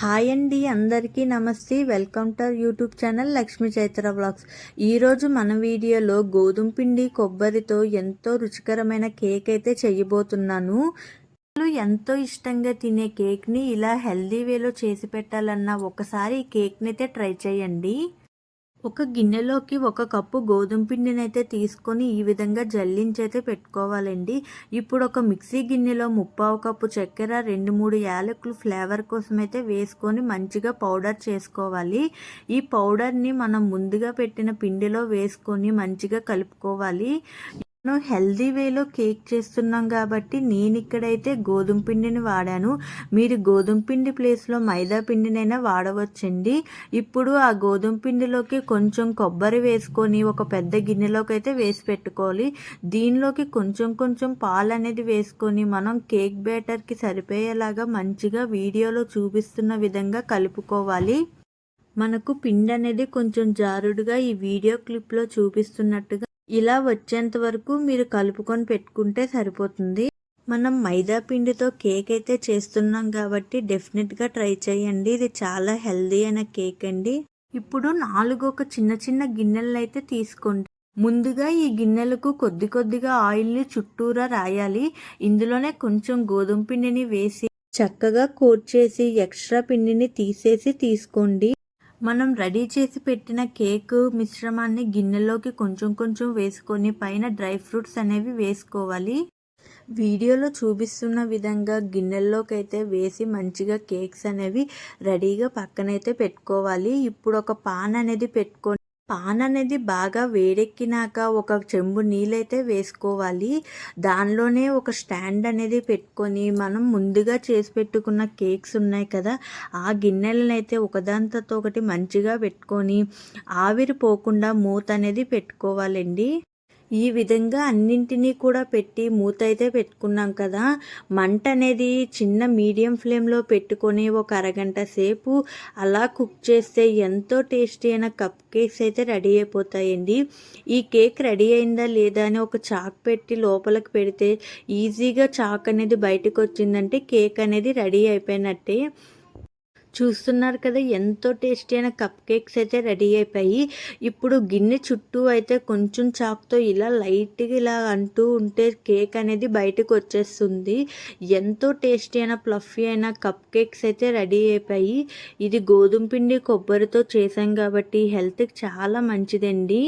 Hi అండి అందరికీ నమస్తే. Welcome to YouTube channel Lakshmi Chaitra blogs. ఈరోజు మన వీడియోలో గోధుమ పిండి కొబ్బరితో ఎంతో రుచికరమైన కేక్ అయితే చేయబోతున్నాను. ఎంతో ఇష్టంగా తినే కేక్ని ఇలా హెల్దీ వేలో చేసి పెట్టాలన్న ఒకసారి ఈ కేక్ని అయితే ట్రై చేయండి. ఒక గిన్నెలోకి ఒక కప్పు గోధుమ పిండిని అయితే తీసుకొని ఈ విధంగా జల్లించి అయితే పెట్టుకోవాలండి. ఇప్పుడు ఒక మిక్సీ గిన్నెలో ముప్పావు కప్పు చక్కెర రెండు మూడు యాలకులు ఫ్లేవర్ కోసం అయితే వేసుకొని మంచిగా పౌడర్ చేసుకోవాలి. ఈ పౌడర్ని మనం ముందుగా పెట్టిన పిండిలో వేసుకొని మంచిగా కలుపుకోవాలి. మనం హెల్దీ వేలో కేక్ చేస్తున్నాం కాబట్టి నేను ఇక్కడైతే గోధుమ పిండిని వాడాను. మీరు గోధుమ పిండి ప్లేస్లో మైదా పిండినైనా వాడవచ్చండి. ఇప్పుడు ఆ గోధుమ పిండిలోకి కొంచెం కొబ్బరి వేసుకొని ఒక పెద్ద గిన్నెలోకి అయితే వేసి పెట్టుకోవాలి. దీనిలోకి కొంచెం కొంచెం పాలు అనేది వేసుకొని మనం కేక్ బ్యాటర్కి సరిపోయేలాగా మంచిగా వీడియోలో చూపిస్తున్న విధంగా కలుపుకోవాలి. మనకు పిండి అనేది కొంచెం జారుడుగా ఈ వీడియో క్లిప్లో చూపిస్తున్నట్టుగా ఇలా వచ్చేంత వరకు మీరు కలుపుకొని పెట్టుకుంటే సరిపోతుంది. మనం మైదా పిండితో కేక్ అయితే చేస్తున్నాం కాబట్టి డెఫినెట్గా ట్రై చేయండి. ఇది చాలా హెల్దీ అయిన కేక్ అండి. ఇప్పుడు నాలుగు ఒక చిన్న చిన్న గిన్నెలను అయితే తీసుకోండి. ముందుగా ఈ గిన్నెలకు కొద్ది కొద్దిగా ఆయిల్ని చుట్టూరా రాయాలి. ఇందులోనే కొంచెం గోధుమ పిండిని వేసి చక్కగా కోట్ చేసి ఎక్స్ట్రా పిండిని తీసేసి తీసుకోండి. మనం రెడీ చేసి పెట్టిన కేక్ మిశ్రమాన్ని గిన్నెలోకి కొంచెం కొంచెం వేసుకొని పైన డ్రై ఫ్రూట్స్ అనేవి వేసుకోవాలి. వీడియోలో చూపిస్తున్న విధంగా గిన్నెల్లోకి అయితే వేసి మంచిగా కేక్స్ అనేవి రెడీగా పక్కనైతే పెట్టుకోవాలి. ఇప్పుడు ఒక పాన్ అనేది పెట్టుకొని పాన్ అనేది బాగా వేడెక్కినాక ఒక చెంబు నీళ్ళైతే వేసుకోవాలి. దానిలోనే ఒక స్టాండ్ అనేది పెట్టుకొని మనం ముందుగా చేసి పెట్టుకున్న కేక్స్ ఉన్నాయి కదా ఆ గిన్నెలను అయితే ఒకదాంతో ఒకటి మంచిగా పెట్టుకొని ఆవిరి పోకుండా మూత అనేది పెట్టుకోవాలండి. ఈ విధంగా అన్నింటినీ కూడా పెట్టి మూత అయితే పెట్టుకున్నాం కదా. మంట అనేది చిన్న మీడియం ఫ్లేమ్లో పెట్టుకొని ఒక అరగంట సేపు అలా కుక్ చేస్తే ఎంతో టేస్టీ అయిన కప్ కేక్స్ అయితే రెడీ అయిపోతాయండి. ఈ కేక్ రెడీ అయిందా లేదా అని ఒక చాక్ పెట్టి లోపలికి పెడితే ఈజీగా చాక్ అనేది బయటకు వచ్చిందంటే కేక్ అనేది రెడీ అయిపోయినట్టే. చూస్తున్నారు కదా ఎంతో టేస్టీ అయిన కప్ కేక్స్ అయితే రెడీ అయిపోయి ఇప్పుడు గిన్నె చుట్టూ అయితే కొంచెం చాక్తో ఇలా లైట్గా ఇలా అంటూ ఉంటే కేక్ అనేది బయటకు వచ్చేస్తుంది. ఎంతో టేస్టీ అయిన ప్లఫీ అయిన కప్ కేక్స్ అయితే రెడీ అయిపోయి ఇది గోధుమ పిండి కొబ్బరితో చేసాం కాబట్టి హెల్త్కి చాలా మంచిదండి.